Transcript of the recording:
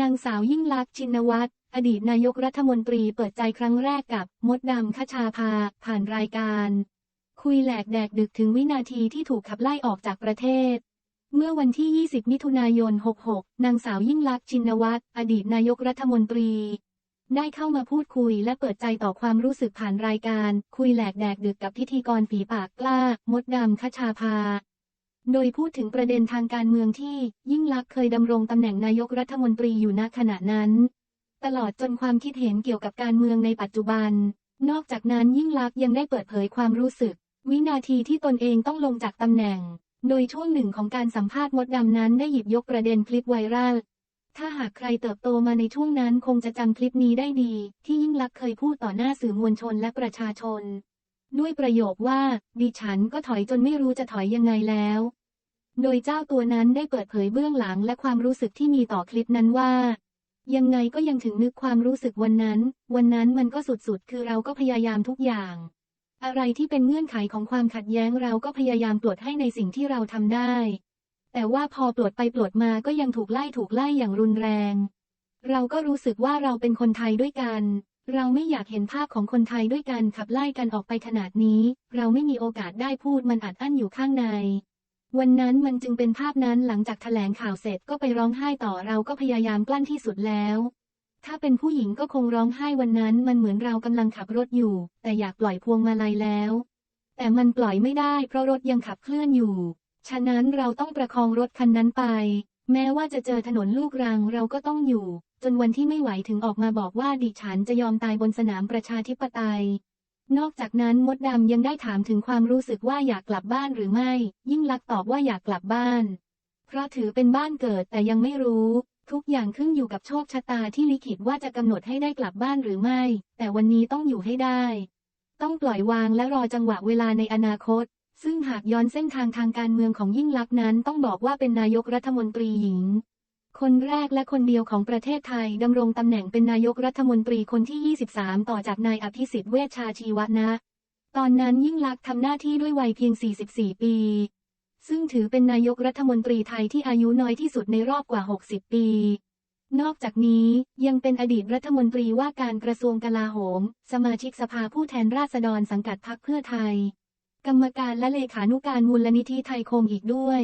นางสาวยิ่งลักษณ์ชินวัตร อดีตนายกรัฐมนตรีเปิดใจครั้งแรกกับมดดำคชาภา ผ่านรายการ คุยแหลกแดกดึกถึงวินาทีที่ถูกขับไล่ออกจากประเทศ เมื่อวันที่ 20 มิถุนายน 66 นางสาวยิ่งลักษณ์ชินวัตร อดีตนายกรัฐมนตรี ได้เข้ามาพูดคุยและเปิดใจต่อความรู้สึกผ่านรายการ คุยแหลกแดกดึกกับพิธีกรฝีปากกล้ามดดำคชาภา โดยพูดถึงประเด็นทางการเมืองที่ยิ่งลักษณ์เคยดำรงตำแหน่งนายกรัฐมนตรีอยู่ณขณะนั้น ตลอดจนความคิดเห็นเกี่ยวกับการเมืองในปัจจุบัน นอกจากนั้นยิ่งลักษณ์ยังได้เปิดเผยความรู้สึก วินาทีที่ตนเองต้องลงจากตำแหน่ง โดยช่วงหนึ่งของการสัมภาษณ์มดดำนั้นได้หยิบยกประเด็นคลิปไวรัลถ้าหากใครเติบโตมาในช่วงนั้นคงจะจำคลิปนี้ได้ดี ที่ยิ่งลักษณ์เคยพูดต่อหน้าสื่อมวลชนและประชาชน ด้วยประโยคว่า ดิฉันก็ถอยจนไม่รู้จะถอยยังไงแล้ว โดยเจ้าตัวนั้นได้เปิดเผยเบื้องหลังและความรู้สึกที่มีต่อคลิปนั้นว่า ยังไงก็ยังถึงนึกความรู้สึกวันนั้น วันนั้นมันก็สุดๆ คือเราก็พยายามทุกอย่าง อะไรที่เป็นเงื่อนไขของความขัดแย้งเราก็พยายามปลดให้ในสิ่งที่เราทำได้ แต่ว่าพอปลดไปปลดมาก็ยังถูกไล่ถูกไล่อย่างรุนแรง เราก็รู้สึกว่าเราเป็นคนไทยด้วยกัน เราไม่อยากเห็นภาพของคนไทยด้วยกันขับไล่กันออกไปขนาดนี้ เราไม่มีโอกาสได้พูดมันอัดอั้นอยู่ข้างใน วันนั้นมันจึงเป็นภาพนั้นหลังจากแถลงข่าวเสร็จก็ไปร้องไห้ต่อเราก็พยายามกลั้นที่สุดแล้ว ถ้าเป็นผู้หญิงก็คงร้องไห้วันนั้นมันเหมือนเรากำลังขับรถอยู่ แต่อยากปล่อยพวงมาลัยแล้ว แต่มันปล่อยไม่ได้เพราะรถยังขับเคลื่อนอยู่ ฉะนั้นเราต้องประคองรถคันนั้นไป แม้ว่าจะเจอถนนลูกรังเราก็ต้องอยู่ จนวันที่ไม่ไหวถึงออกมาบอกว่าดิฉันจะยอมตายบนสนามประชาธิปไตย นอกจากนั้นมดดำยังได้ถามถึงความรู้สึกว่าอยากกลับบ้านหรือไม่ ยิ่งลักษณ์ตอบว่าอยากกลับบ้าน เพราะถือเป็นบ้านเกิดแต่ยังไม่รู้ ทุกอย่างขึ้นอยู่กับโชคชะตาที่ลิขิตว่าจะกำหนดให้ได้กลับบ้านหรือไม่ แต่วันนี้ต้องอยู่ให้ได้ ต้องปล่อยวางและรอจังหวะเวลาในอนาคต ซึ่งหากย้อนเส้นทางทางการเมืองของยิ่งลักษณ์นั้นต้องบอกว่าเป็นนายกรัฐมนตรีหญิง คนแรกและคนเดียวของประเทศไทยดำรงตำแหน่งเป็นนายกรัฐมนตรีคนที่ 23 ต่อจากนายอภิสิทธิ์เวชชาชีวนะ ตอนนั้นยิ่งลักษณ์ทำหน้าที่ด้วยวัยเพียง 44 ปี ซึ่งถือเป็นนายกรัฐมนตรีไทยที่อายุน้อยที่สุดในรอบกว่า 60 ปี นอกจากนี้ยังเป็นอดีตรัฐมนตรีว่าการกระทรวงกลาโหม สมาชิกสภาผู้แทนราษฎรสังกัดพรรคเพื่อไทย กรรมการและเลขานุการมูลนิธิไทยคมอีกด้วย